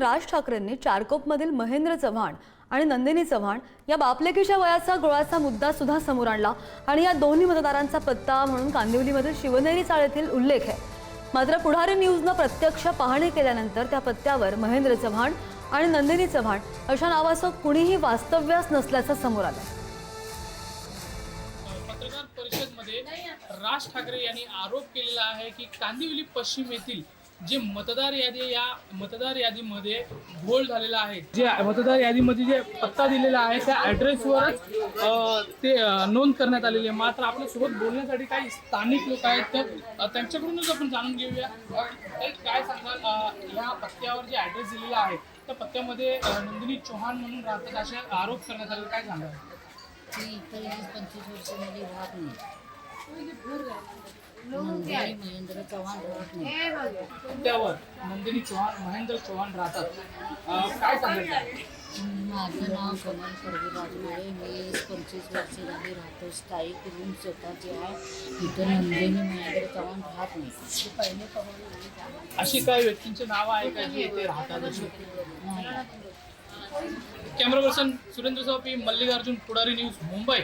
राज ठाकरेंनी चारकोपमधील महेंद्र चव्हाण आणि नंदिनी चव्हाण या बापलेकीच्या वयाचा गोळाचा मुद्दा सुद्धा समोर आणला. आणि या दोन्ही मतदारांचा पत्ता म्हणून कांदिवलीमधील शिवनेरी चाळेतील उल्लेख आहे. मात्र पुढारी न्यूजनं प्रत्यक्ष पाहणी केल्यानंतर त्या पत्त्यावर महेंद्र चव्हाण आणि नंदिनी चव्हाण अशा नावाचं कुणीही वास्तव्यास नसल्याचं समोर आलं पत्रकार परिषदमध्ये राज ठाकरे यांनी आरोप केलेला आहे की कांदिवली पश्चिम येथील जे मतदार यादी या मतदार यादीमध्ये घोळ झालेला आहे. जे मतदार यादीमध्ये जे पत्ता दिलेला आहे त्या ॲड्रेसवरच ते नोंद करण्यात आलेली आहे. मात्र आपल्यासोबत बोलण्यासाठी काही स्थानिक लोक आहेत तर त्यांच्याकडूनच आपण जाणून घेऊया. काय सांगाल या पत्त्यावर जे ॲड्रेस दिलेला आहे त्या पत्त्यामध्ये नंदिनी चौहान म्हणून राहतात असे आरोप करण्यात आले. काय सांगाल पंचवीस वर्षांमध्ये राहत नाही. महेंद्र चव्हाण त्यावर नंदिनी चव्हाण महेंद्र चव्हाण राहतात. काय सांगायचं माझं नाव कमल परवी राजमाळे मी वीस पंचवीस वर्ष झाली राहतो. स्थायिक रूम स्वतःची आहे. इथं नंदिनी महेंद्र चव्हाण राहत नाही. पहिले अशी काही व्यक्तींचे नाव आहे का जे इथे राहतात? अशी camera person Surendra Savpi Mallikarjun Pudhari news Mumbai.